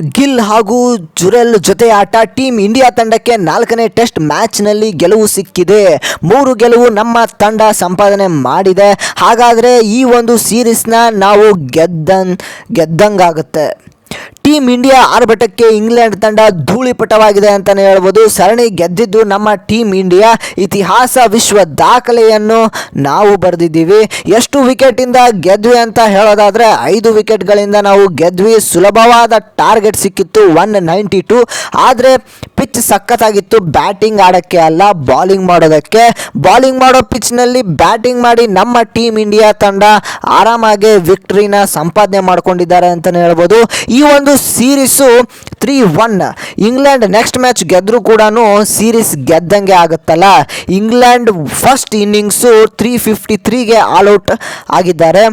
ಗಿಲ್ ಹಾಗೂ ಜುರೆಲ್ ಜೊತೆ ಆಟ ಟೀಮ್ ಇಂಡಿಯಾ ತಂಡಕ್ಕೆ ನಾಲ್ಕನೇ ಟೆಸ್ಟ್ ಮ್ಯಾಚ್ನಲ್ಲಿ ಗೆಲುವು ಸಿಕ್ಕಿದೆ. ಮೂರು ಗೆಲುವು ನಮ್ಮ ತಂಡ ಸಂಪಾದನೆ ಮಾಡಿದೆ. ಹಾಗಾದರೆ ಈ ಒಂದು ಸೀರೀಸ್ನ ನಾವು ಗೆದ್ದನ್, ಗೆದ್ದಂಗಾಗುತ್ತೆ. ಟೀಮ್ ಇಂಡಿಯಾ ಆರ್ಭಟಕ್ಕೆ ಇಂಗ್ಲೆಂಡ್ ತಂಡ ಧೂಳಿಪಟವಾಗಿದೆ ಅಂತಲೇ ಹೇಳ್ಬೋದು. ಸರಣಿ ಗೆದ್ದಿದ್ದು ನಮ್ಮ ಟೀಮ್ ಇಂಡಿಯಾ. ಇತಿಹಾಸ ವಿಶ್ವ ದಾಖಲೆಯನ್ನು ನಾವು ಬರೆದಿದ್ದೀವಿ. ಎಷ್ಟು ವಿಕೆಟಿಂದ ಗೆದ್ವಿ ಅಂತ ಹೇಳೋದಾದರೆ ಐದು ವಿಕೆಟ್ಗಳಿಂದ ನಾವು ಗೆದ್ವಿ. ಸುಲಭವಾದ ಟಾರ್ಗೆಟ್ ಸಿಕ್ಕಿತ್ತು ಒನ್ ನೈಂಟಿ ಟು. ಆದರೆ ಪಿಚ್ ಸಖತ್ತಾಗಿತ್ತು. ಬ್ಯಾಟಿಂಗ್ ಆಡೋಕ್ಕೆ ಅಲ್ಲ, ಬಾಲಿಂಗ್ ಮಾಡೋದಕ್ಕೆ. ಬಾಲಿಂಗ್ ಮಾಡೋ ಪಿಚ್ನಲ್ಲಿ ಬ್ಯಾಟಿಂಗ್ ಮಾಡಿ ನಮ್ಮ ಟೀಮ್ ಇಂಡಿಯಾ ತಂಡ ಆರಾಮಾಗಿ ವಿಕ್ಟ್ರಿನ ಸಂಪಾದನೆ ಮಾಡಿಕೊಂಡಿದ್ದಾರೆ ಅಂತಲೇ ಹೇಳ್ಬೋದು. ಈ ಒಂದು series three one England next match ಗೆದ್ದರೂ ಕೂಡ ಸೀರೀಸ್ ಗೆದ್ದಂಗೆ ಆಗುತ್ತಲ್ಲ. England first innings three fifty ತ್ರೀಗೆ all out ಆಗಿದ್ದಾರೆ.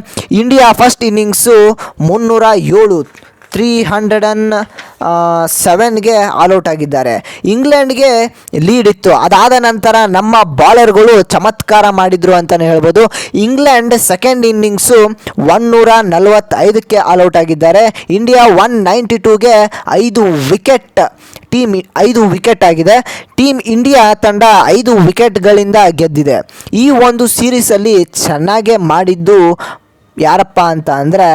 ಇಂಡಿಯಾ ಫಸ್ಟ್ ಇನ್ನಿಂಗ್ಸು ಮುನ್ನೂರ ಏಳು. ತ್ರೀ ಹಂಡ್ರೆಡ್ ಅನ್ ಸೆವೆನ್ಗೆ ಆಲ್ಔಟ್ ಆಗಿದ್ದಾರೆ. ಇಂಗ್ಲೆಂಡ್ಗೆ ಲೀಡ್ ಇತ್ತು. ಅದಾದ ನಂತರ ನಮ್ಮ ಬಾಲರ್ಗಳು ಚಮತ್ಕಾರ ಮಾಡಿದರು ಅಂತಲೇ ಹೇಳ್ಬೋದು. ಇಂಗ್ಲೆಂಡ್ ಸೆಕೆಂಡ್ ಇನ್ನಿಂಗ್ಸು ಒನ್ನೂರ ನಲವತ್ತೈದಕ್ಕೆ ಆಲ್ಔಟ್ ಆಗಿದ್ದಾರೆ. ಇಂಡಿಯಾ ಒನ್ ನೈಂಟಿ ಟೂಗೆ ಐದು ವಿಕೆಟ್ ಟೀಮ್ ಐದು ವಿಕೆಟ್ ಆಗಿದೆ. ಟೀಮ್ ಇಂಡಿಯಾ ತಂಡ ಐದು ವಿಕೆಟ್ಗಳಿಂದ ಗೆದ್ದಿದೆ. ಈ ಒಂದು ಸೀರೀಸಲ್ಲಿ ಚೆನ್ನಾಗೇ ಮಾಡಿದ್ದು ಯಾರಪ್ಪ ಅಂತ ಅಂದರೆ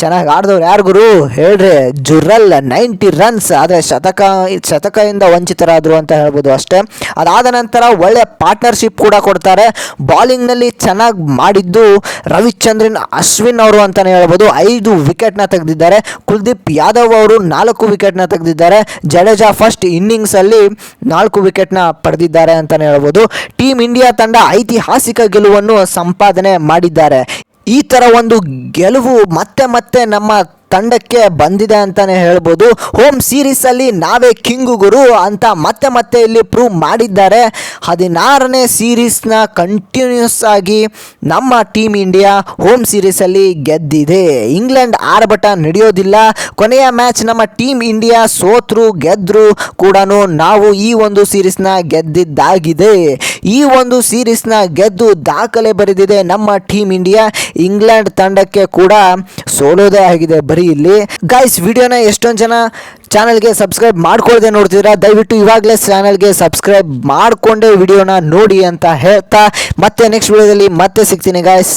ಚೆನ್ನಾಗಿ ಆಡಿದವ್ರು ಯಾರು ಗುರು? ಹೇಳ್ರಿ. ಜುರಲ್ ನೈಂಟಿ ರನ್ಸ್ ಆದರೆ ಶತಕ, ಶತಕದಿಂದ ವಂಚಿತರಾದರು ಅಂತ ಹೇಳ್ಬೋದು ಅಷ್ಟೇ. ಅದಾದ ನಂತರ ಒಳ್ಳೆ ಪಾರ್ಟ್ನರ್ಶಿಪ್ ಕೂಡ ಕೊಡ್ತಾರೆ. ಬಾಲಿಂಗ್ನಲ್ಲಿ ಚೆನ್ನಾಗಿ ಮಾಡಿದ್ದು ರವಿಚಂದ್ರನ್, ಅಶ್ವಿನ್ ಅವರು ಅಂತಲೇ ಹೇಳ್ಬೋದು. ಐದು ವಿಕೆಟ್ನ ತೆಗೆದಿದ್ದಾರೆ. ಕುಲ್ದೀಪ್ ಯಾದವ್ ಅವರು ನಾಲ್ಕು ವಿಕೆಟ್ನ ತೆಗೆದಿದ್ದಾರೆ. ಜಡೇಜಾ ಫಸ್ಟ್ ಇನ್ನಿಂಗ್ಸಲ್ಲಿ ನಾಲ್ಕು ವಿಕೆಟ್ನ ಪಡೆದಿದ್ದಾರೆ ಅಂತಲೇ ಹೇಳ್ಬೋದು. ಟೀಮ್ ಇಂಡಿಯಾ ತಂಡ ಐತಿಹಾಸಿಕ ಗೆಲುವನ್ನು ಸಂಪಾದನೆ ಮಾಡಿದ್ದಾರೆ. ಈ ಥರ ಒಂದು ಗೆಲುವು ಮತ್ತೆ ಮತ್ತೆ ನಮ್ಮ ತಂಡಕ್ಕೆ ಬಂದಿದೆ ಅಂತಲೇ ಹೇಳ್ಬೋದು. ಹೋಮ್ ಸೀರೀಸಲ್ಲಿ ನಾವೇ ಕಿಂಗು ಗುರು ಅಂತ ಮತ್ತೆ ಮತ್ತೆ ಇಲ್ಲಿ ಪ್ರೂವ್ ಮಾಡಿದ್ದಾರೆ. ಹದಿನಾರನೇ ಸೀರೀಸ್ನ ಕಂಟಿನ್ಯೂಸ್ ಆಗಿ ನಮ್ಮ ಟೀಮ್ ಇಂಡಿಯಾ ಹೋಮ್ ಸೀರೀಸಲ್ಲಿ ಗೆದ್ದಿದೆ. ಇಂಗ್ಲೆಂಡ್ ಆರ್ಭಟ ನಡೆಯೋದಿಲ್ಲ. ಕೊನೆಯ ಮ್ಯಾಚ್ ನಮ್ಮ ಟೀಮ್ ಇಂಡಿಯಾ ಸೋತ್ರು ಗೆದ್ರು ಕೂಡ ನಾವು ಈ ಒಂದು ಸೀರೀಸ್ನ ಗೆದ್ದಿದ್ದಾಗಿದೆ. ಈ ಒಂದು ಸೀರೀಸ್ನ ಗೆದ್ದು ದಾಖಲೆ ಬರೆದಿದೆ ನಮ್ಮ ಟೀಮ್ ಇಂಡಿಯಾ. ಇಂಗ್ಲೆಂಡ್ ತಂಡಕ್ಕೆ ಕೂಡ ಸೋಲೋದೇ ಆಗಿದೆ ಬರೀ ಇಲ್ಲಿ. ಗಾಯ್ಸ್ ವಿಡಿಯೋನ ಎಷ್ಟೊಂದು ಜನ ಚಾನಲ್ಗೆ ಸಬ್ಸ್ಕ್ರೈಬ್ ಮಾಡ್ಕೊಳ್ಳದೆ ನೋಡ್ತಿದ್ದೀರಾ? ದಯವಿಟ್ಟು ಇವಾಗಲೇ ಚಾನಲ್ಗೆ ಸಬ್ಸ್ಕ್ರೈಬ್ ಮಾಡಿಕೊಂಡೇ ವಿಡಿಯೋನ ನೋಡಿ ಅಂತ ಹೇಳ್ತಾ, ಮತ್ತೆ ನೆಕ್ಸ್ಟ್ ವಿಡಿಯೋದಲ್ಲಿ ಮತ್ತೆ ಸಿಗ್ತೀನಿ ಗಾಯ್ಸ್